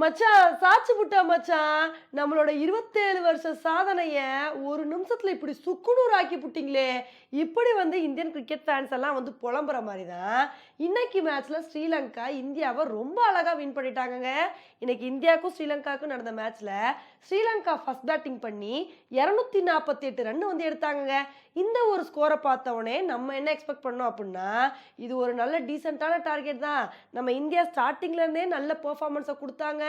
மச்சான் சாச்சி புட்டா மச்சான் நம்மளோட இருபத்தேழு வருஷ சாதனைய ஒரு நிமிஷத்துல இப்படி சுக்குநூறு ஆக்கி புட்டிங்களே. இப்படி வந்து இந்தியன் கிரிக்கெட் ஃபேன்ஸ் எல்லாம் வந்து புலம்புற மாதிரி தான் இன்னைக்கு மேட்ச்ல ஸ்ரீலங்கா இந்தியாவை ரொம்ப அழகா வின் பண்ணிட்டாங்கங்க. இன்னைக்கு இந்தியாவுக்கும் ஸ்ரீலங்காவுக்கும் நடந்த மேட்ச்ல ஸ்ரீலங்கா ஃபர்ஸ்ட் பேட்டிங் பண்ணி இரநூத்தி நாற்பத்தி எட்டு ரன் வந்து எடுத்தாங்கங்க. இந்த ஒரு ஸ்கோரை பார்த்த உடனே நம்ம என்ன எக்ஸ்பெக்ட் பண்ணோம் அப்படின்னா இது ஒரு நல்ல டீசெண்டான டார்கெட் தான். நம்ம இந்தியா ஸ்டார்டிங்ல இருந்தே நல்ல பெர்ஃபார்மன்ஸை கொடுத்தாங்க.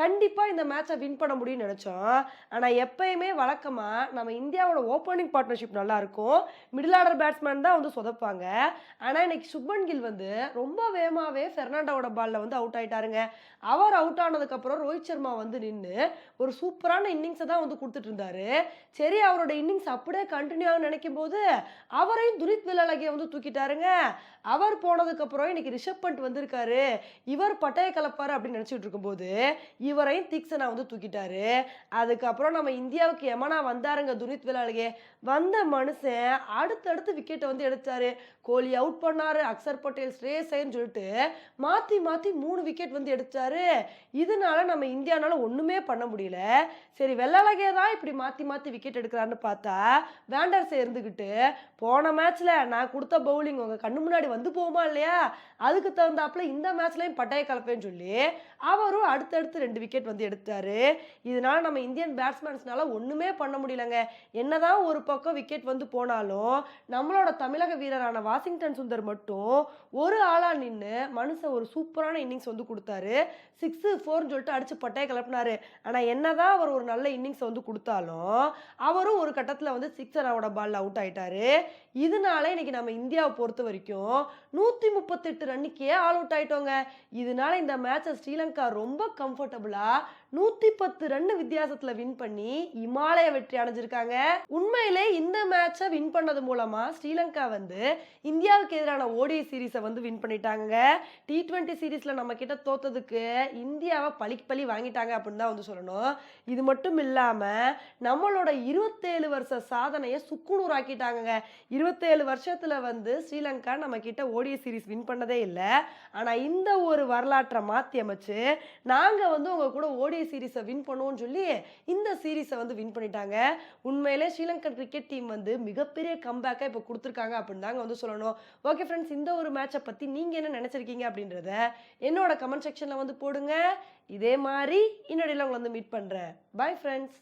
கண்டிப்பாக இந்த மேட்சை வின் பண்ண முடியும்னு நினச்சோம். ஆனால் எப்பயுமே வழக்கமாக நம்ம இந்தியாவோட ஓப்பனிங் பார்ட்னர்ஷிப் நல்லாயிருக்கும். மிடில் ஆர்டர் பேட்ஸ்மேன் தான் வந்து சொதப்பாங்க. ஆனால் இன்னைக்கு சுப்மன் கில் வந்து ரொம்ப வேகமாகவே ஃபெர்னாண்டோட பால்ல வந்து அவுட் ஆகிட்டாருங்க அவர் அவுட் ஆனதுக்கப்புறம் ரோஹித் சர்மா வந்து நின்று ஒரு சூப்பரான இன்னிங்ஸை தான் வந்து கொடுத்துட்டு இருந்தாரு. சரி அவரோட இன்னிங்ஸ் அப்படியே கண்டினியூ ஆகும் நினைக்கும் போது அவரையும் துரித் வில்லாலகிய வந்து தூக்கிட்டாருங்க. அவர் போனதுக்கப்புறம் இன்னைக்கு ரிஷப் பண்ட் வந்திருக்காரு. இவர் பட்டய கலப்பாரு அப்படின்னு நினச்சிட்டு இருக்கும்போது இவரையும் தீக்ஷனா வந்து தூக்கிட்டாரு. அதுக்கப்புறம் நம்ம இந்தியாவுக்கு எமனா வந்தாருங்க துனித் வில்லாலகே வந்த மனுஷன் அடுத்தடுத்து விக்கெட்டை வந்து எடுத்தாரு. கோலி அவுட் பண்ணாரு. அக்சர் பட்டேல் ஸ்ரேஸ் ஐயர்னு சொல்லிட்டு மாத்தி மாத்தி மூணு விக்கெட் வந்து எடுத்தாரு. இதனால நம்ம இந்தியானால ஒண்ணுமே பண்ண முடியல. சரி வெள்ளலகே தான் இப்படி மாத்தி மாத்தி விக்கெட் எடுக்கிறான்னு பார்த்தா வேண்டர் சேர்ந்துக்கிட்டு போன மேட்ச்ல நான் கொடுத்த பவுலிங் உங்க கண்ணு முன்னாடி வந்து போகுமா இல்லையா? அதுக்கு தகுந்தாப்புல இந்த மேட்ச்லயும் பட்டாய கலப்பேன்னு சொல்லி அவரும் அடுத்த அடுத்தடுத்து ரெண்டு விக்கெட் வந்து எடுத்தாரு. இதனால நம்ம இந்தியன் பேட்ஸ்மேன்ஸ்னால ஒன்றுமே பண்ண முடியலங்க. என்னதான் ஒரு பக்கம் விக்கெட் வந்து போனாலும் நம்மளோட தமிழக வீரரான வாஷிங்டன் சுந்தர் மட்டும் ஒரு ஆளா நின்று மனுஷன் ஒரு சூப்பரான இன்னிங்ஸ் வந்து கொடுத்தாரு. சிக்ஸு ஃபோர்னு சொல்லிட்டு அடிச்சு பட்டையை கிளப்பினாரு. ஆனால் என்னதான் அவர் ஒரு நல்ல இன்னிங்ஸ் வந்து கொடுத்தாலும் அவரும் ஒரு கட்டத்தில் வந்து சிக்ஸனோட பாலில் அவுட் ஆயிட்டாரு. இதனால இன்னைக்கு நம்ம இந்தியாவை பொறுத்த வரைக்கும் நூற்றி முப்பத்தெட்டு ரன்னுக்கே ஆல் அவுட் ஆயிட்டோங்க. இதனால இந்த மேட்சை ஸ்ரீலங்கா ரொம்ப கம்ஃபர்டபுளா நூத்தி பத்து ரன் வித்தியாசத்துல வின் பண்ணி இமாலய வெற்றி அடைஞ்சிருக்காங்க. உண்மையிலே இந்த மேட்சை வின் பண்ணது மூலமா ஸ்ரீலங்கா வந்து இந்தியாவுக்கு எதிரான ஓடிஐ சீரீஸை வந்து வின் பண்ணிட்டாங்க. டி ட்வெண்ட்டி சீரீஸ்ல நம்ம கிட்ட தோத்ததுக்கு இந்தியாவை பழிக்கு பழி வாங்கிட்டாங்க அப்படின்னு தான் வந்து சொல்லணும். இது மட்டும் இல்லாம நம்மளோட இருபத்தேழு வருஷ சாதனையை சுக்குநூறாக்கிட்டாங்க இருபத்தேழு வருஷத்துல வந்து ஸ்ரீலங்கா நம்ம கிட்ட ஓடிஐ சீரீஸ் வின் பண்ணதே இல்லை. ஆனா இந்த ஒரு வரலாற்றை மாத்தி அமைச்சு நாங்கள் வந்து உங்கள் கூட ஓடிஐ சீரீஸை வின் பண்ணுவோம்னு சொல்லி இந்த சீரீஸை வந்து வின் பண்ணிட்டாங்க. உண்மையிலே ஸ்ரீலங்கன் கிரிக்கெட் டீம் வந்து மிகப்பெரிய கம்பேக்காக இப்போ கொடுத்துருக்காங்க அப்படின்னு தாங்க வந்து சொல்லணும். ஓகே ஃப்ரெண்ட்ஸ் இந்த ஒரு மேட்சை பற்றி நீங்கள் என்ன நினச்சிருக்கீங்க அப்படின்றத என்னோட கமெண்ட் செக்ஷனில் வந்து போடுங்க. இதே மாதிரி இன்னொடையில் உங்களை வந்து மீட் பண்ணுறேன் பாய் ஃப்ரெண்ட்ஸ்